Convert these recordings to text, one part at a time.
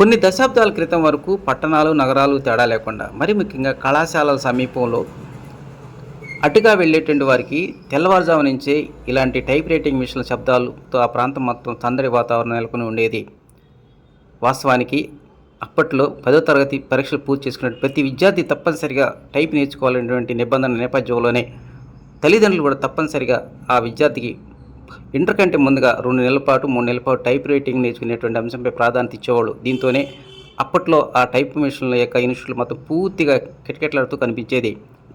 కొన్ని దశాబ్దాల క్రితం వరకు పట్టణాలు నగరాలు తేడా లేకుండా మరి ముఖ్యంగా కళాశాలల సమీపంలో అటుగా వెళ్ళేటువంటి వారికి తెల్లవారుజాము నుంచే ఇలాంటి టైప్ రైటింగ్ మిషన్ల శబ్దాలతో ఆ ప్రాంతం మొత్తం సందడి వాతావరణం నెలకొని ఉండేది. వాస్తవానికి అప్పట్లో పదో తరగతి పరీక్షలు పూర్తి చేసుకున్న ప్రతి విద్యార్థి తప్పనిసరిగా టైప్ నేర్చుకోవాలనేటువంటి నిబంధన నేపథ్యంలోనే తల్లిదండ్రులు కూడా తప్పనిసరిగా ఆ విద్యార్థికి ఇంటర్ కంటే ముందుగా రెండు నెలల పాటు మూడు నెలల పాటు టైప్ రైటింగ్ నేర్చుకునేటువంటి అంశంపై ప్రాధాన్యత ఇచ్చేవాళ్ళు. దీంతోనే అప్పట్లో ఆ టైప్ మిషన్ల యొక్క ఇన్స్టిట్యూట్లు మొత్తం పూర్తిగా కిటకిటలాడుతూ కనిపించేది.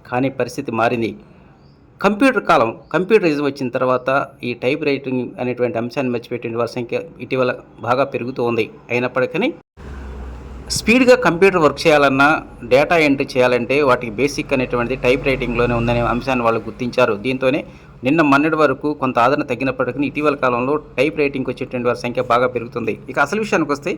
కానీ పరిస్థితి మారింది. కంప్యూటర్ కాలం కంప్యూటరైజ్ వచ్చిన తర్వాత ఈ టైప్ రైటింగ్ అనేటువంటి అంశాన్ని మర్చిపెట్టిన వారి సంఖ్య ఇటీవల బాగా పెరుగుతూ ఉంది. అయినప్పటికీ స్పీడ్గా కంప్యూటర్ వర్క్ చేయాలన్నా డేటా ఎంట్రీ చేయాలంటే వాటికి బేసిక్ అనేటువంటిది టైప్ రైటింగ్లోనే ఉందనే అంశాన్ని వాళ్ళు గుర్తించారు. దీంతోనే నిన్న మొన్నటి వరకు కొంత ఆదరణ తగ్గినప్పటికీ ఇటీవల కాలంలో టైప్ రైటింగ్కి వచ్చేటువంటి వారి సంఖ్య బాగా పెరుగుతుంది. ఇక అసలు విషయానికి వస్తే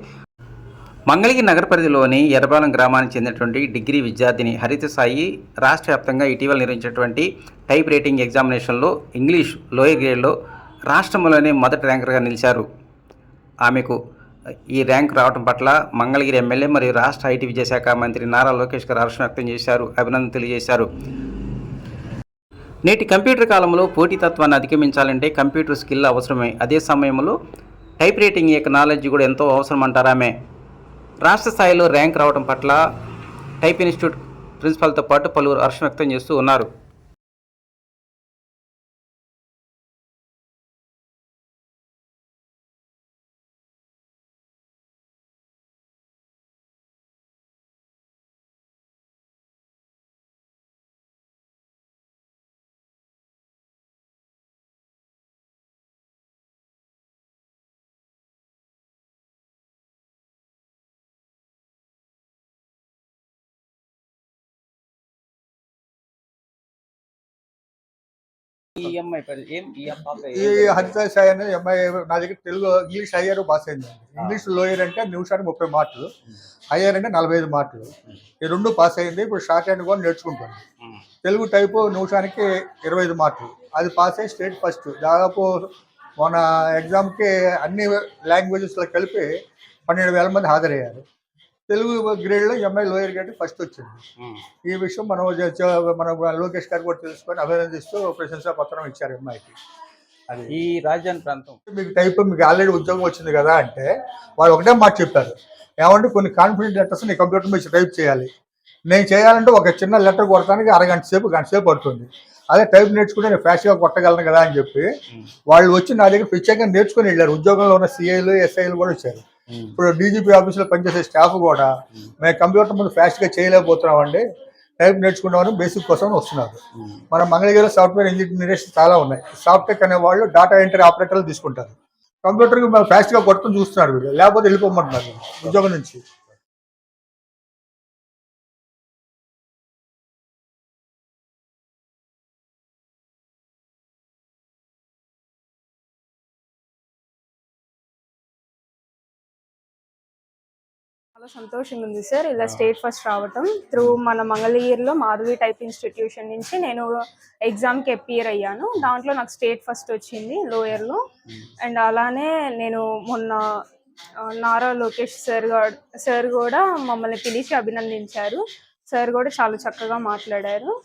మంగళగిరి నగర పరిధిలోని ఎర్రబాలం గ్రామానికి చెందినటువంటి డిగ్రీ విద్యార్థిని హరిత సాయి రాష్ట్ర వ్యాప్తంగా ఇటీవల నిర్వహించినటువంటి టైప్ రైటింగ్ ఎగ్జామినేషన్లో ఇంగ్లీష్ లోయర్ గ్రేడ్లో రాష్ట్రంలోనే మొదటి ర్యాంకర్గా నిలిచారు. ఆమెకు ఈ ర్యాంక్ రావడం పట్ల మంగళగిరి ఎమ్మెల్యే మరియు రాష్ట్ర ఐటీ విద్యాశాఖ మంత్రి నారా లోకేష్ గారు హర్షం వ్యక్తం చేశారు అభినందన తెలియజేశారు. నేటి కంప్యూటర్ కాలంలో పోటీతత్వాన్ని అధిగమించాలంటే కంప్యూటర్ స్కిల్ అవసరమే. అదే సమయంలో టైప్ రైటింగ్ యొక్క నాలెడ్జ్ కూడా ఎంతో అవసరం అంటారామె రాష్ట్ర స్థాయిలో ర్యాంక్ రావడం పట్ల టైప్ ఇన్స్టిట్యూట్ ప్రిన్సిపాల్తో పాటు పలువురు హర్షం వ్యక్తం చేస్తూ ఉన్నారు. ఈ అబ్బాయి ఈ హరిత సాయి అనేది అమ్మాయి నా దగ్గర తెలుగు ఇంగ్లీష్ హయ్యర్ పాస్ అయింది. ఇంగ్లీష్ లోయర్ అంటే నిమిషానికి ముప్పై మార్కులు హయ్యర్ అంటే నలభై ఐదు మార్కులు. ఈ రెండు పాస్ అయింది. ఇప్పుడు షార్ట్ హ్యాండ్ కూడా నేర్చుకుంటుంది ఉమ్. తెలుగు టైపు నిమిషానికి ఇరవై ఐదు మార్కులు. అది పాస్ అయ్యి స్టేట్ ఫస్ట్. దాదాపు మన ఎగ్జామ్కి అన్ని లాంగ్వేజెస్లో కలిపి పన్నెండు వేల మంది హాజరయ్యారు. తెలుగు గ్రేడ్లో అమ్మాయి లోయర్ గ్రేడ్ ఫస్ట్ వచ్చింది. ఉమ్. ఈ విషయం మనం మన లోకేష్ గారు కూడా తెలుసుకొని అభినందిస్తూ ప్రశంసా పత్రం ఇచ్చారు అమ్మాయికి అది. ఈ రాజధాని ప్రాంతం. మీకు టైప్ మీకు ఆల్రెడీ ఉద్యోగం వచ్చింది కదా అంటే వాళ్ళు ఒకటే మాట చెప్పారు. ఏమంటే కొన్ని కాన్ఫిడెంట్ లెటర్స్ నీ కంప్యూటర్ మీద టైప్ చేయాలి. నేను చేయాలంటే ఒక చిన్న లెటర్ కొడటానికి అరగంట సేపు గంట సేపు పడుతుంది. అదే టైప్ నేర్చుకుంటే నేను ఫ్యాస్ట్గా కొట్టగలను కదా అని చెప్పి వాళ్ళు వచ్చి నా దగ్గర ప్రత్యేకంగా నేర్చుకుని వెళ్ళారు. ఉద్యోగంలో ఉన్న సిఐలు ఎస్ఐలు కూడా వచ్చారు. ఇప్పుడు డీజీపీ ఆఫీసులో పనిచేసే స్టాఫ్ కూడా మేము. కంప్యూటర్ ముందు ఫాస్ట్గా చేయలేకపోతున్నామండి. టైప్ నేర్చుకుంటామని బేసిక్ కోసం వస్తున్నారు. మన మంగళగిరిలో సాఫ్ట్వేర్ ఇంజనీర్స్ చాలా ఉన్నాయి. సాఫ్ట్వేర్ అనే వాళ్ళు డాటా ఎంట్రీ ఆపరేటర్లు తీసుకుంటారు. కంప్యూటర్కి మనం ఫాస్ట్గా కొట్టడం చూస్తున్నారు వీళ్ళు. లేకపోతే వెళ్ళిపోమంటున్నారు. ఉద్యోగం నుంచి. చాలా సంతోషంగా ఉంది సార్. ఇలా స్టేట్ ఫస్ట్ రావటం. త్రూ మన మంగళగిరిలో మాధవి టైప్ ఇన్స్టిట్యూషన్ నుంచి నేను ఎగ్జామ్కి అపియర్ అయ్యాను. దాంట్లో నాకు స్టేట్ ఫస్ట్ వచ్చింది లోయర్లో. అండ్ అలానే నేను మొన్న నారా లోకేష్ సార్ సార్ కూడా మమ్మల్ని పిలిచి అభినందించారు. సార్ కూడా చాలా చక్కగా మాట్లాడారు.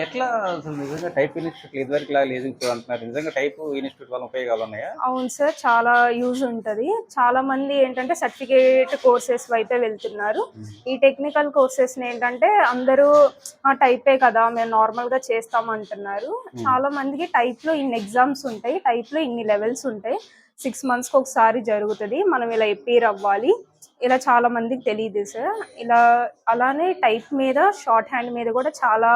ఎట్లా అసలు నిజంగా టైప్ ఇన్స్టిట్యూట్ ఇదివరకు లాగా లేదు ఇప్పుడు అంటున్నారు? నిజంగా టైప్ ఇన్స్టిట్యూట్ వల్ల ఉపయోగాలు ఉన్నాయా? అవును సార్ చాలా యూజ్ ఉంటుంది. చాలా మంది ఏంటంటే సర్టిఫికేట్ కోర్సెస్ అయితే వెళ్తున్నారు. ఈ టెక్నికల్ కోర్సెస్ ఏంటంటే అందరూ "ఆ, టైపే కదా మేము నార్మల్గా చేస్తామంటున్నారు చాలా మందికి టైప్లో ఇన్ని ఎగ్జామ్స్ ఉంటాయి టైప్లో ఇన్ని లెవెల్స్ ఉంటాయి. సిక్స్ మంత్స్కి ఒకసారి జరుగుతుంది. మనం ఇలా ఎపీర్ అవ్వాలి. ఇలా చాలా మందికి తెలియదు సార్. ఇలా అలానే టైప్ మీద షార్ట్ హ్యాండ్ మీద కూడా చాలా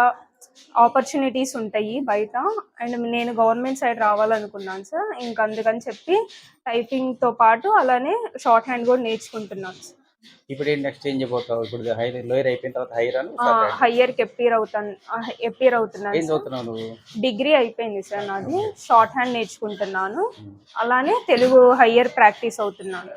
ఆపర్చునిటీస్ ఉంటాయి బయట. అండ్ నేను గవర్నమెంట్ సైడ్ రావాలనుకున్నాను సార్. ఇంకా అందుకని చెప్పి టైపింగ్తో పాటు అలానే షార్ట్ హ్యాండ్ కూడా నేర్చుకుంటున్నాను సార్. ఇప్పుడు ఏంటి నెక్స్ట్ ఏం చేయబోతావు ఇప్పుడు హై లోయర్ అయిపోయిన తర్వాత హైర్ అని? హయ్యర్కి ఎప్పీర్ అవుతాను ఎప్పీర్ ఏం అవుతున్నాను సార్. చదువుతున్నావు నువ్వు? డిగ్రీ అయిపోయింది సార్ నాది. షార్ట్ హ్యాండ్ నేర్చుకుంటున్నాను. అలానే తెలుగు హయ్యర్ ప్రాక్టీస్ అవుతున్నాను.